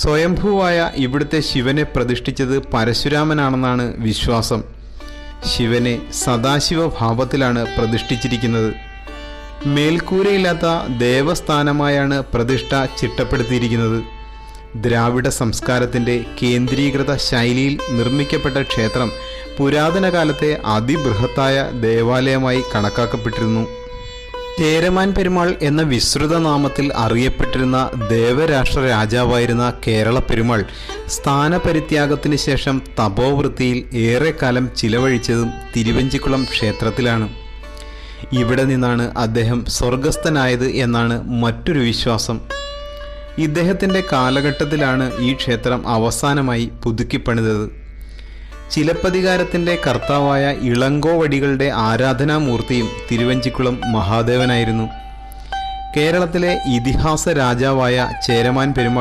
സ്വയംഭൂവായ ഇവിടുത്തെ ശിവനെ പ്രതിഷ്ഠിച്ചത് പരശുരാമനാണെന്നാണ് വിശ്വാസം. ശിവനെ സദാശിവ ഭാവത്തിലാണ് പ്രതിഷ്ഠിച്ചിരിക്കുന്നത്. മേൽക്കൂരയില്ലാത്ത ദേവസ്ഥാനമായാണ് പ്രതിഷ്ഠ ചിട്ടപ്പെടുത്തിയിരിക്കുന്നത്. ദ്രാവിഡ സംസ്കാരത്തിന്റെ കേന്ദ്രീകൃത ശൈലിയിൽ നിർമ്മിക്കപ്പെട്ട ക്ഷേത്രം പുരാതന കാലത്തെ അതിബൃഹത്തായ ദേവാലയമായി കണക്കാക്കപ്പെട്ടിരുന്നു. ചേരമാൻ പെരുമാൾ എന്ന വിശ്രുത നാമത്തിൽ അറിയപ്പെട്ടിരുന്ന ദേവരാഷ്ട്ര രാജാവായിരുന്ന കേരള പെരുമാൾ സ്ഥാനപരിത്യാഗത്തിന് ശേഷം തപോവൃത്തിയിൽ ഏറെക്കാലം ചിലവഴിച്ചതും തിരുവഞ്ചിക്കുളം ക്ഷേത്രത്തിലാണ്. ഇവിടെ നിന്നാണ് അദ്ദേഹം സ്വർഗസ്ഥനായത് എന്നാണ് മറ്റൊരു വിശ്വാസം. ഇദ്ദേഹത്തിന്റെ കാലഘട്ടത്തിലാണ് ഈ ക്ഷേത്രം അവസാനമായി പുതുക്കിപ്പണിതത്. ചിലപ്പതികാരത്തിന്റെ കർത്താവായ ഇളങ്കോവടികളുടെ ആരാധനാമൂർത്തിയും തിരുവഞ്ചിക്കുളം മഹാദേവനായിരുന്നു. കേരളത്തിലെ ഇതിഹാസ രാജാവായ ചേരമാൻ പെരുമാൾ